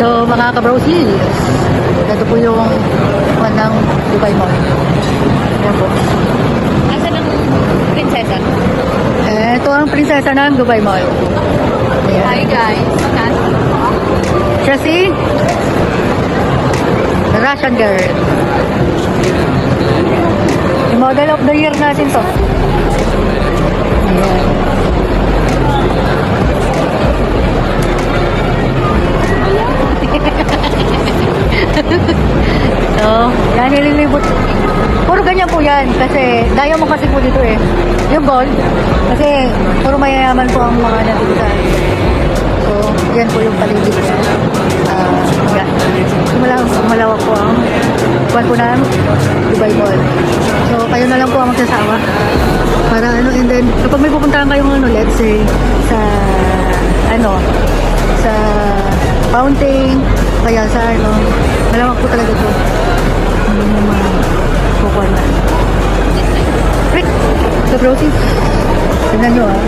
So, mga ka-browsies, ito po yung one ng Dubai Mall. Ayan po. Nasaan ang prinsesa? Eh, ito ang prinsesa ng Dubai Mall. Ayan. Hi guys. Nasaan? Siya si Russian girl. Yung model of the year natin to. Ayan. So, yan nililibot. Puro ganyan po yan kasi diamond kasi po dito eh. Yung gold. Kasi puro mayayaman po ang mga nandito So, yan po yung paligid. Ah, yan. Malawak, malawak po ang kuwan po ng Dubai Mall. So, kayo na lang po ang magsasawa. Para ano, and then, kapag may pupuntahan kayong ano, let's say, sa, ano, sa fountain, kaya sa ano, malawak po talaga ito. Hindi mo mga kukuha na. Rick, sa browsing. Tingnan nyo ah,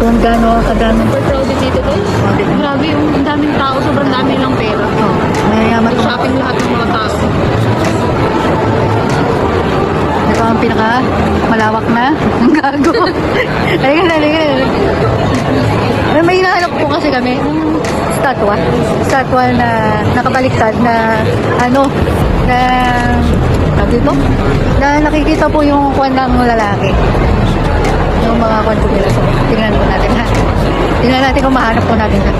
kung gaano kadami. Super crowded dito guys. Grabe yung ang daming tao. Sobrang dami lang pera. Oh, mayayaman. Shopping lahat ng mga tao. Ito ang pinaka malawak na ang gago. Halika na, halika na. Hinahanap po kasi kami ng statwa. Statwa na nakabaliktad na ano, na dito? Na nakikita po yung kwan ng lalaki. Yung mga kwan po nila. Tingnan po natin ha. Tingnan natin kung mahanap po natin ha.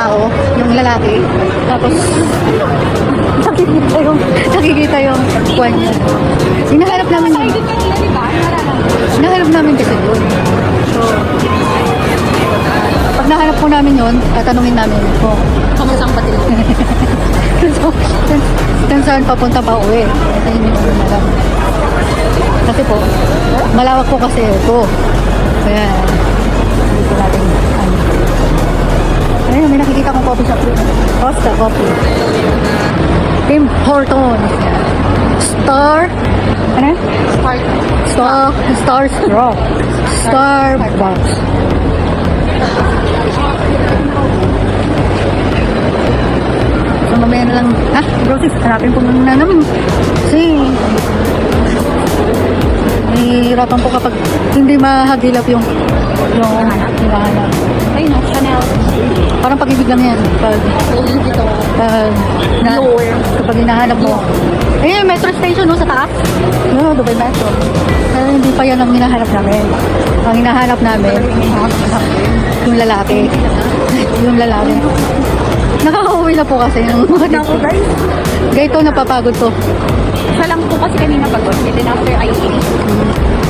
Tao, yung lalaki. Tapos, nakikita yung, nakikita yung kwan niya. Hinahanap namin yun. Hinahanap namin kasi yun. So, pag nahanap po namin yun, tatanungin namin kung Kamusang pati so, kung, kung saan papunta pa uwi. Kasi hindi namin alam. Kasi po, malawak po kasi ito. Kaya, coffee shop dito. Costa Coffee. Tim Hortons. Star, ano? Spark. Star, Star Straw. Starbucks. So, mamaya na lang, ha? Groceries, hanapin po muna namin. Kasi, nahihirapan po kapag hindi mahagilap yung yung hinahanap. Ay no, Chanel. Parang pag-ibig lang yan. Pag, pag, na, Lower. kapag hinahanap mo. Eh, metro station, no, sa taas. No, Dubai Metro. Pero hindi pa yan ang hinahanap namin. Ang hinahanap namin, yung lalaki. yung lalaki. Nakaka-uwi na po kasi ng mga Naku guys. Gayto, napapagod to. Siya lang po kasi kanina pagod. And then after I ate.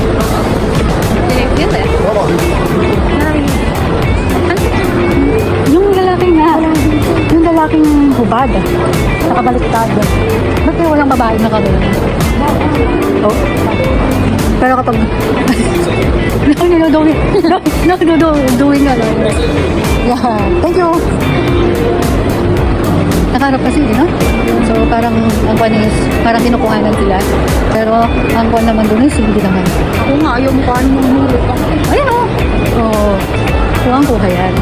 Nakabaliktad. Ba't kaya walang babae na kami? Oh. Pero kapag nakinudoing, nakinudoing nga lang. Yeah. Thank you. Nakaharap kasi, no? So, parang ang kwan is, parang kinukuhanan sila. Pero, ang kwan naman doon is, hindi naman. Ako nga, ayaw mo paano yung mulot ako. Ayun o. Oo. Kuhang kuha yan.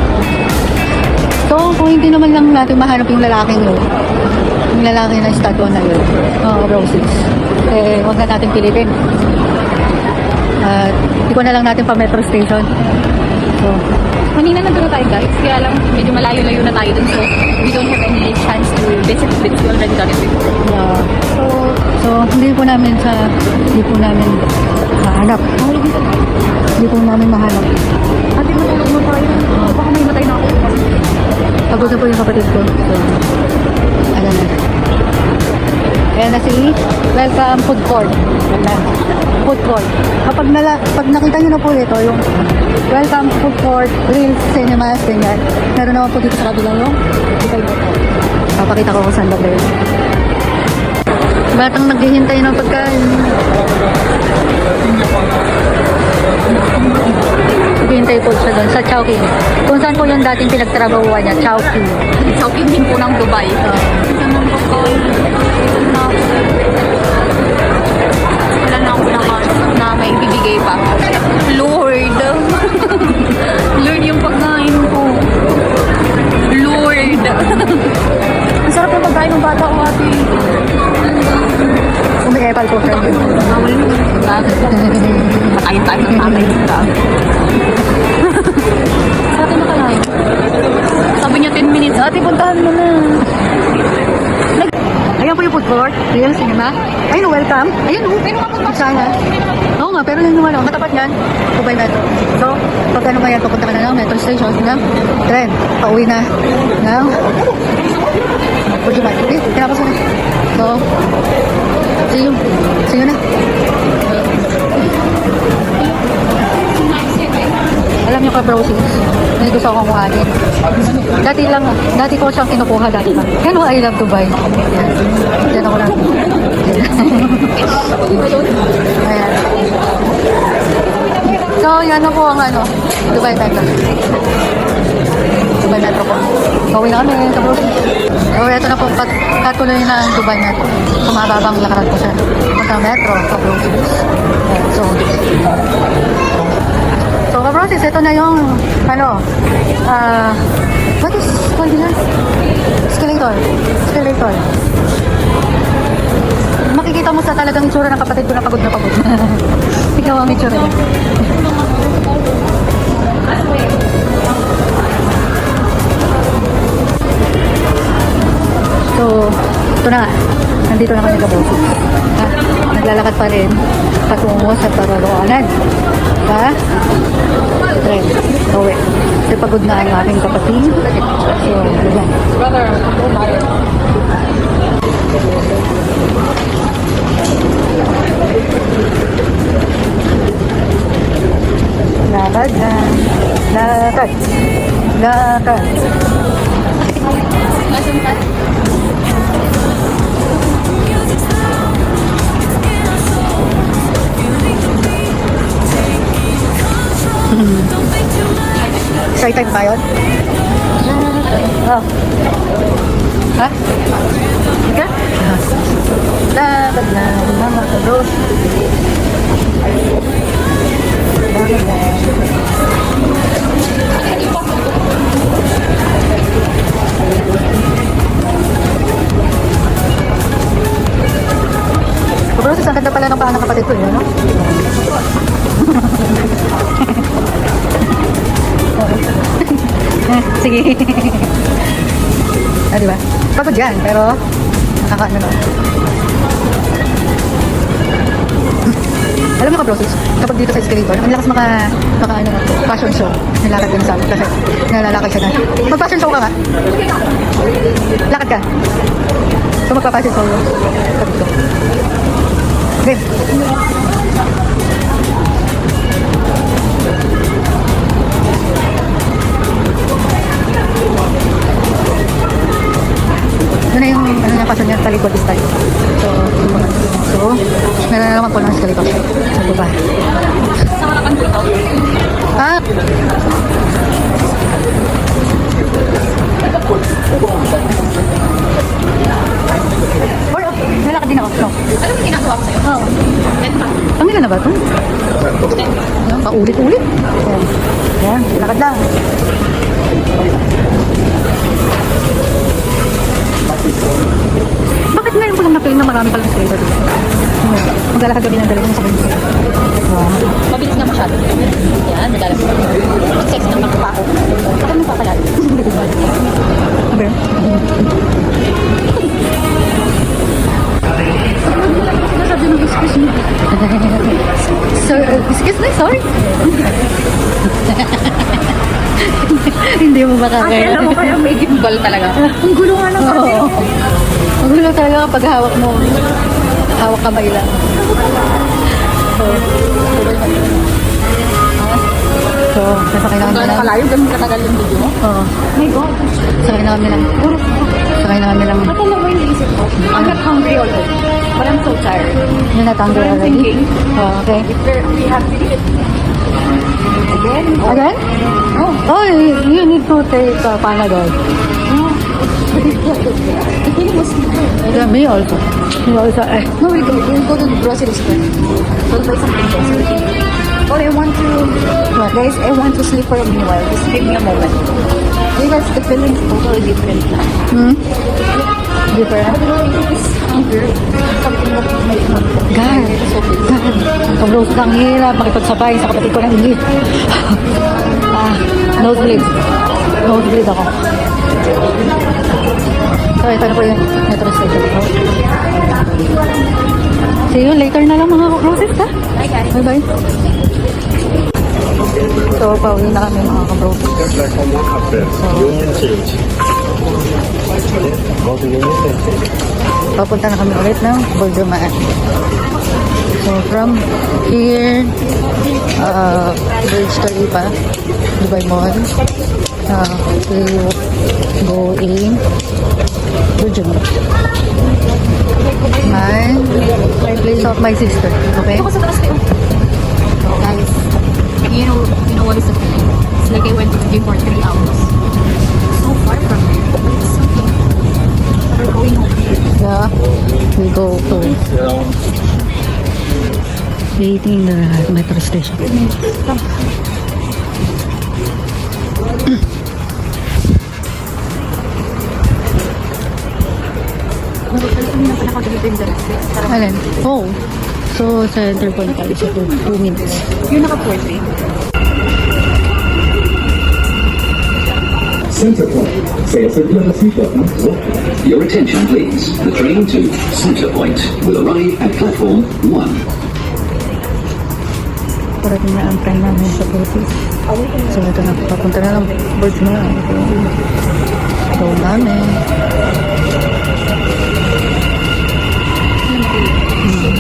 So, kung hindi naman lang natin mahanap yung lalaking yun, yung lalaki na statue na yun, uh, roses, eh, huwag na natin pilitin. At, hindi ko na lang natin pa metro station. So, Kanina nandun na tayo guys. Kaya lang, medyo malayo-layo na tayo dun. So, we don't have any chance to visit it. We already done it before. yeah. So So, hindi po namin sa, hindi po namin mahanap. Hindi po namin mahanap. Ate, matulog mo tayo. Baka may matay na ako. Pagod na po yung kapatid ko. So, ano na. Ayan na si Welcome Food Court. Food Court. Kapag, nala, pag nakita nyo na po ito, yung Welcome Food Court, Real Cinemas, ganyan. Meron naman po dito sa kabila yung. Papakita ko kung saan ba yun. Batang naghihintay ng pagkain. Naghihintay po siya doon sa Chowking. Kung saan po yung dating pinagtrabahuan niya, Chowking. Chowking din po ng Dubai. Na, wala na akong pinakain na may bibigay pa. Lord Patayin tayo ng tatay nila. Sa atin nakalain. Sabi niya 10 minutes. Ate, puntahan mo na. Ayan po yung food court, Real Cinema. Ayun, welcome. Ayun, oh. Pero kapag Sana. Oo nga, pero yung ano, matapat yan, Dubai Metro. So, pag ano kaya, pupunta ka na ng metro station, ng tren, pauwi na ng Bujumat. Okay, tinapos na. So, See you na. Alam niyo ka, browsing. May gusto akong kuhanin. Dati lang, dati ko siyang kinukuha dati pa. Hello, I love Dubai. Yan. Diyan ako lang. Ayan. So, yan na po ang ano, Dubai Metro. Dubai Metro po. Gawin na kami Brooklyn. So, ito na po, kat katuloy na ang Dubai Metro. Sumababang lakaran po siya. Punta Metro. Ayan, so, so, ka-process, ito na yung, ano, ah, what is called nila? Escalator. Escalator. Makikita mo sa talagang itsura ng kapatid ko na pagod na pagod. Ikaw ang itsura niya. Ito na. Nandito na kami kabuso. Ha? Naglalakad pa rin patungo sa Paraloanan. Ha? Tren. Uwi. Kasi pagod na ang aking kapatid. So, yan. Lakad na. Lakad. Lakad. Excited ba yun? Oh. Ha? Ika? Lakad na mga kabros. Lakad na. Yan, pero nakakaano na. Alam mo ka, process, kapag dito sa escalator, ang lakas maka, maka ano, fashion show. Nilakad din sa amin kasi nalalakad siya na. Mag-fashion show ka nga. Lakad ka. So, magpa-fashion show. Kapag ko. Game. Talikod is tayo. So, so, meron na naman po ng escalator. Sa baba. Ah! Or, oh, may lakad din ako. No. Ano yung ginagawa ko sa'yo? Oo. Pa. Ang na ba ito? Paulit-ulit. Yan. Lakad lang. Bakit ngayon po lang na-play na marami palang escalator dito. Maglalakad gabi ng dalawa sa kanya. Wow. Mabilis nga masyado. Yan, naglalakad. Sex na makapako. Ako nang papalag. Sabi. Sir, excuse me, sorry. Hindi mo Ay, makakaya. alam mo kaya may gimbal talaga. Ang gulo nga ng kasi. Ang gulo talaga kapag hawak mo. Hawak kamay lang. So, so nasakay namin Gano'n lang. kalayo, ganun katagal yung video mo? Oo. my God. Sakay namin lang. Sakay lang. Ito lang ba yung naisip ko? I'm not hungry already. But I'm so tired. Yung natanggal I'm already. thinking, Oh, okay. if there, we have to eat again, or Again? no, Oh, you, you need to take uh, Panadol. no. The thing was, Yeah, me also. Me also. Eh. no, we go, we go to the grocery store. We'll buy something else. Oh, I want to, guys, I want to sleep for a while. Just give me a moment. Because the feeling is totally different now. Hmm? May God. God. Ang rose ng hirap makipagsabay sa kapatid ko ng English. ah, nosebleed. Nosebleed ako. So, ito na po yung metro station ko. See you later na lang mga roses ha. Bye, guys. Bye-bye. So, pauwi na kami mga kabrosis. platform Papunta na kami ulit ng Buldumaan. So, from here, uh, Bridge Khalifa, Dubai Mall, uh, we go in Burjuma. My, place of my sister, okay? Guys, you know, you know what is the feeling? It's like I went to the gym for three hours. So far from here. Yeah, we go to waiting in the metro station. Alin? Oh. So, center point tayo sa 2 minutes. yung naka-40. Center Point. Saya segera sifat masuk. Your attention, please. The train to Centre Point will arrive at platform 1. Parating na ang train namin sa Burgess. So, ito na. Na lang. Birds na. So, namin. Hmm.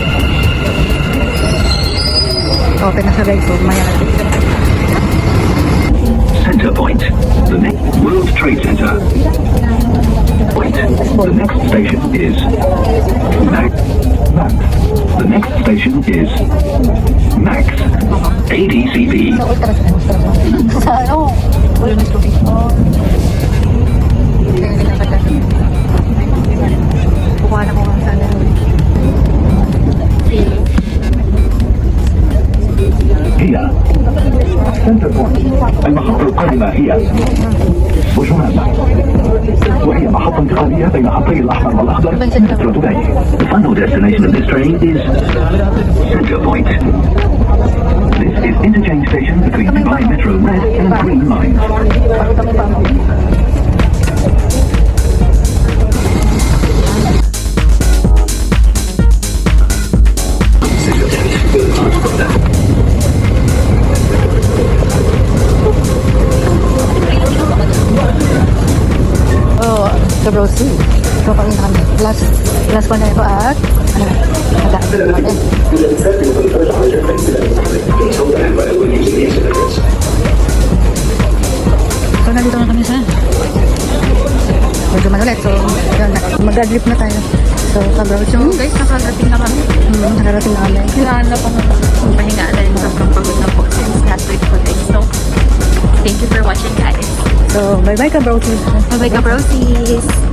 Open na sa guys. Maya na. Centre Point, the next World Trade Center. Point. The next station is Max. Max. The next station is Max. ADCP. هي سنتر بوينت المحطة القادمة هي وجمانة وهي محطة انتقالية بين خطي الأحمر والأخضر مترو دبي The final destination of this train is Centre Point. This is interchange station between Dubai Metro Red and Green lines. Sa Brosi. So, kami na kami. Last, last one na ito at, ano, nag-aasin natin. So, nandito na kami sa medyo man ulit. So, yun, mag-adrip na tayo. So, ka-browse So guys, nakarating na kami. Hmm, nakarating na kami. Kailangan na pang pahinga na rin sobrang pagod na po since last week po. So, thank you for watching guys. So, bye-bye ka-browse. Bye-bye ka, brosis!